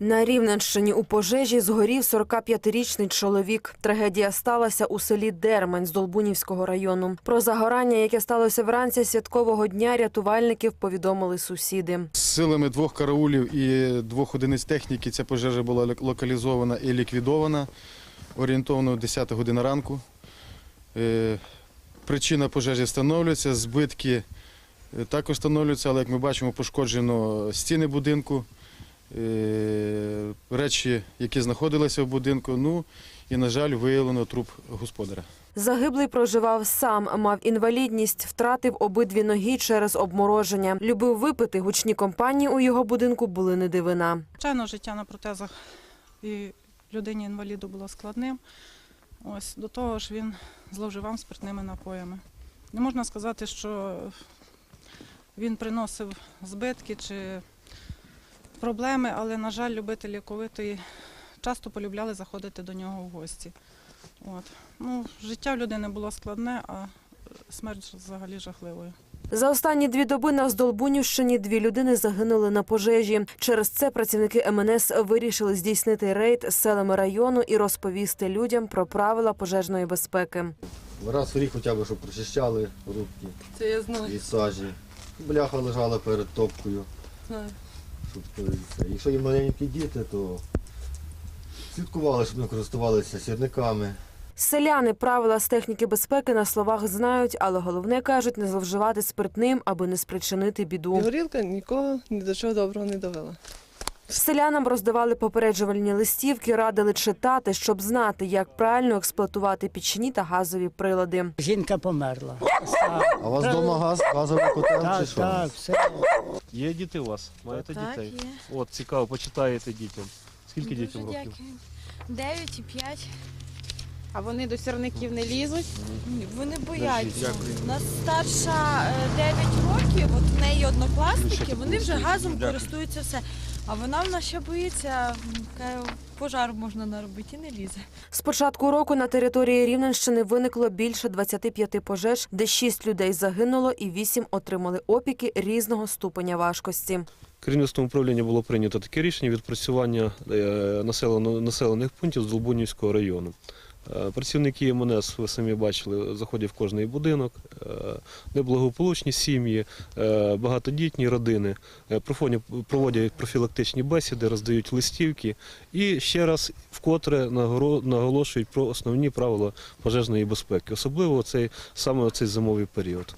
На Рівненщині у пожежі згорів 45-річний чоловік. Трагедія сталася у селі Дермань з Долбунівського району. Про загорання, яке сталося вранці святкового дня, рятувальників повідомили сусіди. Силами двох караулів і двох одиниць техніки ця пожежа була локалізована і ліквідована орієнтовно 10 година ранку. Е, Причина пожежі встановлюється, збитки е, також встановлюються, але як ми бачимо, пошкоджено стіни будинку, речі, які знаходилися в будинку. Ну і, на жаль, виявлено труп господаря. Загиблий проживав сам, мав інвалідність, втратив обидві ноги через обмороження. Любив випити. Гучні компанії у його будинку були не дивина. Звичайно, життя на протезах і людині інваліду було складним. Ось до того ж він зловживав спиртними напоями. Не можна сказати, що він приносив збитки чи проблеми, але, на жаль, любителі ковитої часто полюбляли заходити до нього в гості. От. Ну, життя в людини було складне, а смерть взагалі жахливою. За останні дві доби на Здолбунівщині дві людини загинули на пожежі. Через це працівники МНС вирішили здійснити рейд селами району і розповісти людям про правила пожежної безпеки. Раз в рік хоча б, щоб прочищали рубки Це я знаю. від сажі. Бляха лежала перед топкою. знаю. Е, це. Якщо є маленькі діти, то слідкували, щоб не користувалися сірниками. Селяни правила з техніки безпеки на словах знають, але головне кажуть не зловживати спиртним, аби не спричинити біду. Горілка нікого ні до чого доброго не довела. Селянам роздавали попереджувальні листівки, радили читати, щоб знати, як правильно експлуатувати пічні та газові прилади. Жінка померла. А у вас вдома газ, газовий котел чи Так, що? так, все. Є діти у вас? Маєте Так, дітей? є. От, цікаво, почитаєте дітям. Скільки Дуже дітям років? дякую. Дев'ять і п'ять. А вони до сірників не лізуть. Вони бояться. У нас старша е, 9 років, от в неї однокласники, вони вже газом користуються все. А вона в нас ще боїться, каже, пожар можна наробити і не лізе. З початку року на території Рівненщини виникло більше 25 пожеж, де 6 людей загинуло і 8 отримали опіки різного ступеня важкості. Керівництвом управління було прийнято таке рішення відпрацювання е, населено- населених пунктів з Долбунівського району. Е, Працівники МНС, ви самі бачили, заходять в кожний будинок, е, неблагополучні сім'ї, е, багатодітні родини, проводять профілактичні бесіди, роздають листівки. І ще раз вкотре наголошують про основні правила пожежної безпеки, особливо цей, саме цей зимовий період.